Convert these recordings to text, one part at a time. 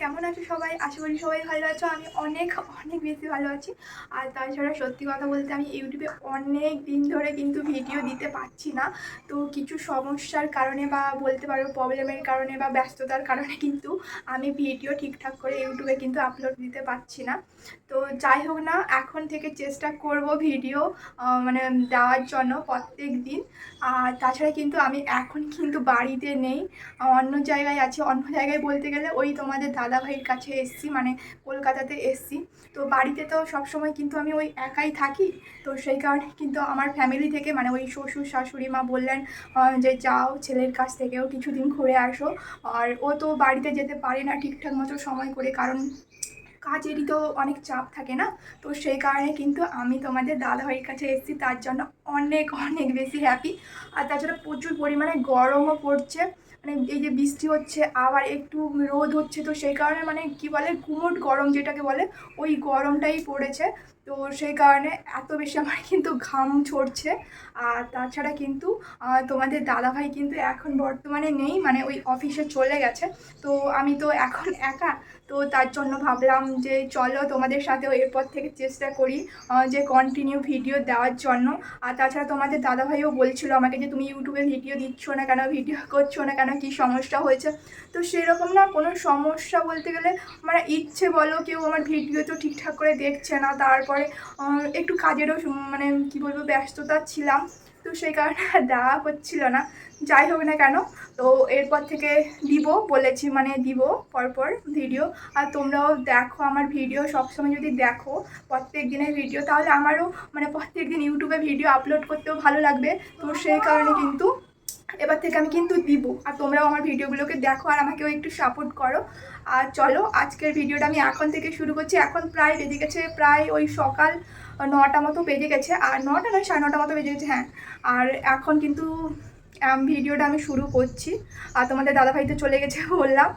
কেমন আছো সবাই? আশা করি সবাই ভালো আছো। আমি অনেক অনেক বেশি ভালো আছি। আর তাছাড়া সত্যি কথা বলতে আমি ইউটিউবে অনেক দিন ধরে কিন্তু ভিডিও দিতে পারছি না। তো কিছু সমস্যার কারণে বা বলতে পারো প্রবলেমের কারণে বা ব্যস্ততার কারণে কিন্তু আমি ভিডিও ঠিকঠাক করে ইউটিউবে কিন্তু আপলোড দিতে পারছি না। তো যাই হোক না, এখন থেকে চেষ্টা করব ভিডিও মানে দেওয়ার জন্য প্রত্যেক দিন। আর তাছাড়া কিন্তু আমি এখন কিন্তু বাড়িতে নেই। অন্য জায়গায় আছি। অন্য জায়গায় বলতে গেলে ওই তোমাদের দাদা ভাইয়ের কাছে এসছি মানে কলকাতাতে এসছি। তো বাড়িতে তো সবসময় কিন্তু আমি ওই একাই থাকি। তো সেই কারণে কিন্তু আমার ফ্যামিলি থেকে মানে ওই শ্বশুর, শাশুড়ি, মা বললেন যে যাও, ছেলের কাছ থেকেও কিছুদিন ঘুরে আসো। আর ও তো বাড়িতে যেতে পারে না ঠিকঠাক মতো সময় করে, কারণ কাজেরই তো অনেক চাপ থাকে না। তো সেই কারণে কিন্তু আমি তোমাদের দাদাভাইয়ের কাছে এসেছি, তার জন্য অনেক অনেক বেশি হ্যাপি আর তাছাড়া প্রচুর পরিমাণে গরমও পড়ছে। মানে এই যে বৃষ্টি হচ্ছে, আবার একটু রোদ হচ্ছে, তো সেই কারণে মানে কি বলে কুমোট গরম যেটাকে বলে, ওই গরমটাই পড়েছে। তো সেই কারণে এত বেশি আমার কিন্তু ঘাম ঝরছে। আর তাছাড়া কিন্তু তোমাদের দাদাভাই কিন্তু এখন বর্তমানে নেই মানে ওই অফিসে চলে গেছে। তো আমি তো এখন একা, তো তার জন্য ভাবলাম যে চলো তোমাদের সাথেও এরপর থেকে চেষ্টা করি যে কন্টিনিউ ভিডিও দেওয়ার জন্য। আর তাছাড়া তোমাদের দাদাভাইও বলছিল আমাকে যে তুমি ইউটিউবে ভিডিও দিচ্ছ না কেন ভিডিও করছ না কেন, কী সমস্যা হয়েছে? তো সেরকম না, কোনো সমস্যা বলতে গেলে মানে ইচ্ছে বলো কেউ আমার ভিডিও তো ঠিকঠাক করে দেখছে না, তারপরে আহ, একটু কাজেরও মানে কি বলব ব্যস্ততা ছিলাম। তো সেই কারণে দেওয়া হচ্ছিল না। যাই হোক না কেন তো এরপর থেকে দিব বলেছি মানে দিব পরপর ভিডিও আর তোমরাও দেখো আমার ভিডিও সবসময় যদি দেখো প্রত্যেক দিনের ভিডিও তাহলে আমারও মানে প্রত্যেক দিন ইউটিউবে ভিডিও আপলোড করতেও ভালো লাগবে। তো সেই কারণে কিন্তু এবার থেকে আমি কিন্তু দিব। আর তোমরাও আমার ভিডিওগুলোকে দেখো আর আমাকেও একটু সাপোর্ট করো। আর চলো, আজকের ভিডিওটা আমি এখন থেকে শুরু করছি। এখন প্রায় বেজে গেছে, প্রায় ওই সকাল নটা মতো বেজে গেছে। আর নটা নয়, সাড়ে নটা মতো বেজে গেছে হ্যাঁ। আর এখন কিন্তু ভিডিওটা আমি শুরু করছি। আর তোমাদের দাদাভাই তো চলে গেছে বললাম।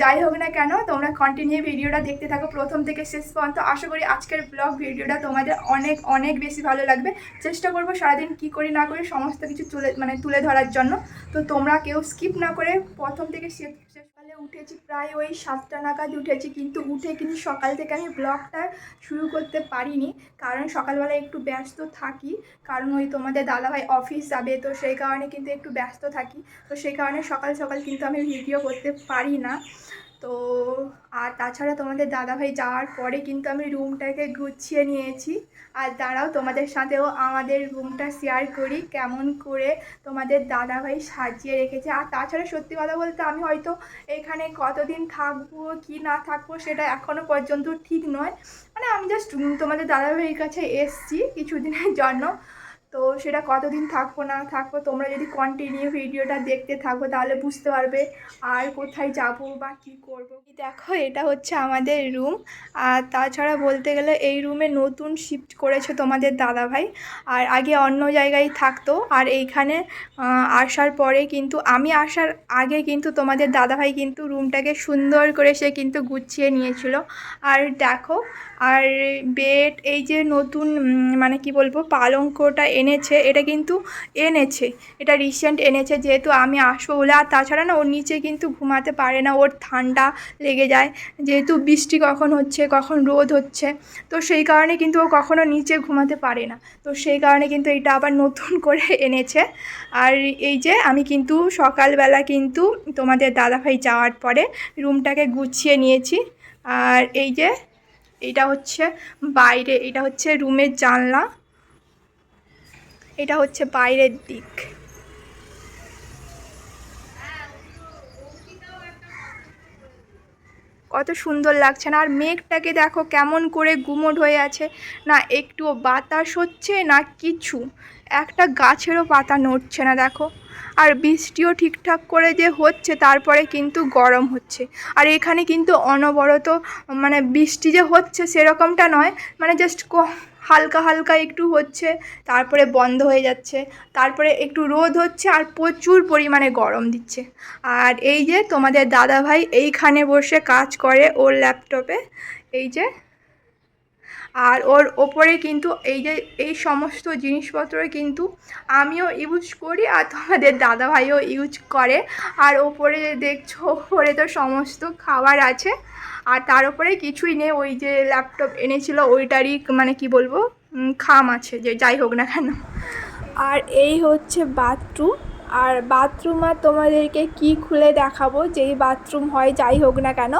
যাই হোক না কেন, তোমরা কন্টিনিউ ভিডিওটা দেখতে থাকো প্রথম থেকে শেষ পর্যন্ত। আশা করি আজকের ব্লগ ভিডিওটা তোমাদের অনেক অনেক বেশি ভালো লাগবে। চেষ্টা করব সারাদিন কি করি না করি সমস্ত কিছু তুলে মানে তুলে ধরার জন্য। তো তোমরা কেউ স্কিপ না করে প্রথম থেকে শেষ উঠেছি প্রায় ওই সাতটা নাগাদ উঠেছি, কিন্তু উঠে কিন্তু সকাল থেকে আমি ব্লগটা শুরু করতে পারিনি। কারণ সকালবেলা একটু ব্যস্ত থাকি, কারণ ওই তোমাদের দাদাভাই অফিস যাবে, তো সেই কারণে কিন্তু একটু ব্যস্ত থাকি। তো সেই কারণে সকাল সকাল কিন্তু আমি ভিডিও করতে পারি না। তো, আর তাছাড়া তোমাদের দাদাভাই যাওয়ার পরে কিন্তু আমি রুমটাকে গুছিয়ে নিয়েছি। আর দাঁড়াও, তোমাদের সাথেও আমাদের রুমটা শেয়ার করি, কেমন করে তোমাদের দাদাভাই সাজিয়ে রেখেছে। আর তাছাড়া সত্যি কথা বলতে আমি হয়তো এখানে কতদিন থাকব, কি না থাকব সেটা এখনও পর্যন্ত ঠিক নয়। মানে আমি জাস্ট তোমাদের দাদাভাইয়ের কাছে এসছি কিছুদিনের জন্য। তো সেটা কতদিন থাকব না থাকব, তোমরা যদি কন্টিনিউ ভিডিওটা দেখতে থাকো তাহলে বুঝতে পারবে আর কোথায় যাব বা কি করব। দেখো, এটা হচ্ছে আমাদের রুম আর তাছাড়া বলতে গেলে এই রুমে নতুন শিফট করেছে তোমাদের দাদাভাই, আর আগে অন্য জায়গায় থাকতো, আর এইখানে আসার পরে কিন্তু, আমি আসার আগে কিন্তু তোমাদের দাদাভাই কিন্তু রুমটাকে সুন্দর করে সে কিন্তু গুছিয়ে নিয়েছিল। আর দেখো আর বেড, এই যে নতুন মানে কি বলব, পালঙ্কটা এনেছে, এটা কিন্তু এনেছে, এটা রিসেন্ট এনেছে, যেহেতু আমি আসব বলে, আর তাছাড়া না, ওর নিচে কিন্তু ঘুমাতে পারে না, ওর ঠান্ডা লেগে যায়, যেহেতু বৃষ্টি কখন হচ্ছে, কখন রোদ হচ্ছে, তো সেই কারণে কিন্তু ও কখনো নিচে ঘুমাতে পারে না, তো সেই কারণে কিন্তু এটা আবার নতুন করে এনেছে, আর এই যে আমি কিন্তু সকালবেলা কিন্তু তোমাদের দাদাভাই যাওয়ার পরে রুমটাকে গুছিয়ে নিয়েছি, আর এই যে এটা হচ্ছে বাইরে, এটা হচ্ছে রুমের জানলা, এটা হচ্ছে বাইরের দিক। কত সুন্দর লাগছে না? আর মেঘটাকে দেখো কেমন করে গুমোট হয়ে আছে। না, একটুও বাতাস হচ্ছে না কিছু। একটা গাছেরও পাতা নড়ছে না, দেখো। আর বৃষ্টিও ঠিকঠাক করে যে হচ্ছে, তারপরে কিন্তু গরম হচ্ছে। আর এখানে কিন্তু অনবরত মানে বৃষ্টি যে হচ্ছে সেরকমটা নয় মানে জাস্ট হালকা হালকা একটু হচ্ছে, তারপরে বন্ধ হয়ে যাচ্ছে। তারপরে একটু রোদ হচ্ছে আর প্রচুর পরিমাণে গরম দিচ্ছে। আর এই যে তোমাদের দাদাভাই এইখানে বসে কাজ করে ওর ল্যাপটপে, এই যে আর ওর ওপরে কিন্তু এই যে, এই সমস্ত জিনিসপত্র কিন্তু আমিও ইউজ করি আর তোমাদের দাদাভাইও ইউজ করে। আর ওপরে দেখছ, ওপরে তো সমস্ত খাবার আছে। আর তার উপরে কিছুই নেই, ওই যে ল্যাপটপ এনেছিল, ওইটারই মানে কি বলব খাম আছে, যে যাই হোক না কেন। আর এই হচ্ছে বাথরুম আর বাথরুম আর তোমাদেরকে কি খুলে দেখাবো? যেই বাথরুম হয়, যাই হোক না কেন।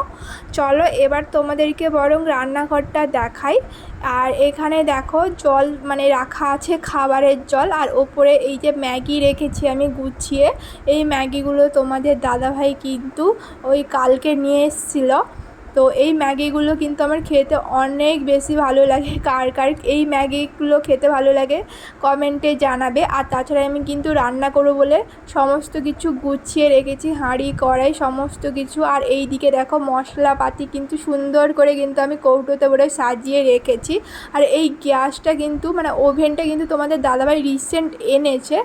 চলো এবার তোমাদেরকে বরং রান্নাঘরটা দেখাই। আর এখানে দেখো জল মানে রাখা আছে খাবারের জল। আর ওপরে এই যে ম্যাগি রেখেছি আমি গুছিয়ে। এই ম্যাগিগুলো তোমাদের দাদাভাই কিন্তু ওই কালকে নিয়ে এসেছিল। তো এই ম্যাগিগুলো কিন্তু আমার খেতে অনেক বেশি ভালো লাগে। কার কার এই ম্যাগিগুলো খেতে ভালো লাগে কমেন্টে জানাবে। আর তাছাড়া আমি কিন্তু রান্না করব বলে সমস্ত কিছু গুছিয়ে রেখেছি, হাঁড়ি, কড়াই, সমস্ত কিছু। আর এই দিকে দেখো মশলাপাতি কিন্তু সুন্দর করে কিন্তু আমি কৌটোতে করে সাজিয়ে রেখেছি। আর এই গ্যাসটা কিন্তু মানে ওভেনটা কিন্তু তোমাদের দাদাভাই রিসেন্ট এনেছে।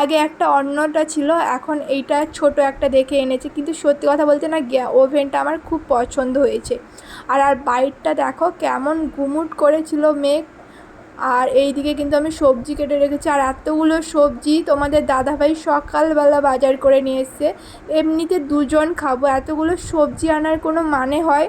আগে একটা অন্যটা ছিল, এখন এইটা ছোট একটা দেখে এনেছে। কিন্তু সত্যি কথা বলতে না ওভেনটা আমার খুব পছন্দ হয়েছে। আর আর বাইরটা দেখো কেমন গুমুট করেছিল মেঘ। আর এই দিকে কিন্তু আমি সবজি কেটে রেখেছি। আর এতগুলো সবজি তোমাদের দাদাভাই সকালবেলা বাজার করে নিয়ে এসছে। এমনিতে দুজন খাব। এতগুলো সবজি আনার কোনো মানে হয়?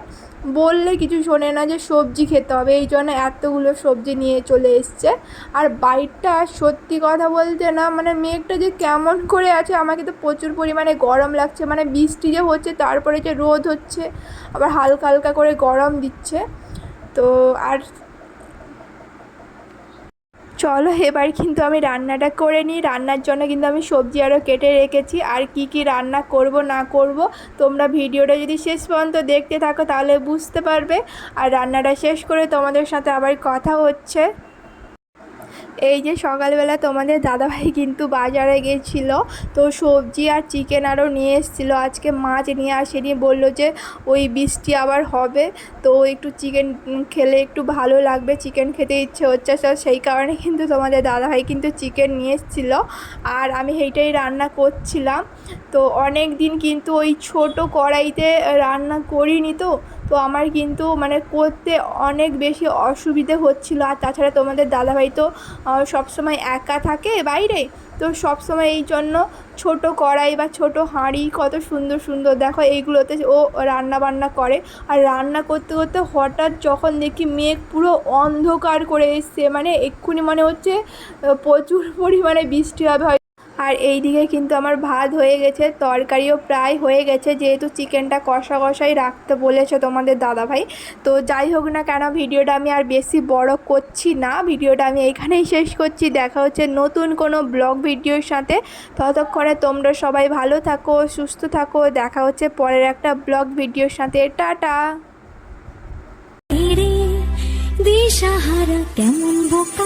বললে কিছু শোনে না যে সবজি খেতে হবে। এই জন্য এতগুলো সবজি নিয়ে চলে এসছে। আর বাইরটা সত্যি কথা বলতে না মানে মেঘটা যে কেমন করে আছে, আমাকে তো প্রচুর পরিমাণে গরম লাগছে। মানে বৃষ্টি যে হচ্ছে, তারপরে যে রোদ হচ্ছে, আবার হালকা হালকা করে গরম দিচ্ছে। তো আর চলো, এবার কিন্তু আমি রান্নাটা করে নিই। রান্নার জন্য কিন্তু আমি সবজি আরও কেটে রেখেছি। আর কি কি রান্না করব, না করব, তোমরা ভিডিওটা যদি শেষ পর্যন্ত দেখতে থাকো, তাহলে বুঝতে পারবে। আর রান্নাটা শেষ করে তোমাদের সাথে আবার কথা হচ্ছে। এই যে সকালবেলা তোমাদের দাদাভাই কিন্তু বাজারে গেছিল, তো সবজি আর চিকেন আরও নিয়ে এসেছিল। আজকে মাছ নিয়ে আসেনি, বলল যে ওই বৃষ্টি আবার হবে, তো একটু চিকেন খেলে একটু ভালো লাগবে চিকেন খেতে ইচ্ছে হচ্ছে, তো সেই কারণে কিন্তু তোমাদের দাদাভাই কিন্তু চিকেন নিয়ে এসেছিল। আর আমি সেইটাই রান্না করছিলাম, তো অনেক দিন কিন্তু ওই ছোট কড়াইতে রান্না করিনি তো তো আমার কিন্তু মানে করতে অনেক বেশি অসুবিধে হচ্ছিল। আর তাছাড়া তোমাদের দাদাভাই তো সব সময় একা থাকে বাইরে। তো সব সময় এই জন্য ছোট কড়াই বা ছোট হাঁড়ি কত সুন্দর সুন্দর, দেখো এইগুলোতে ও রান্না বান্না করে। আর রান্না করতে করতে হঠাৎ যখন দেখি মেঘ পুরো অন্ধকার করে এসছে মানে এক্ষুনি মনে হচ্ছে প্রচুর পরিমাণে বৃষ্টি হবে আর এই দিকে কিন্তু আমার ভাত হয়ে গেছে, তরকারিও প্রায় হয়ে গেছে, যেহেতু চিকেনটা কষা কষাই রাখতে বলেছে তোমাদের দাদাভাই। তো যাই হোক না কেন, ভিডিওটা আমি আর বেশি বড় করছি না, ভিডিওটা আমি এইখানেই শেষ করছি। দেখা হচ্ছে নতুন কোনো ব্লগ ভিডিওর সাথে। ততক্ষণে তোমরা সবাই ভালো থাকো, সুস্থ থাকো, দেখা হচ্ছে পরের একটা ব্লগ ভিডিওর সাথে। টাটা! দিশাহারা কেমন বোকা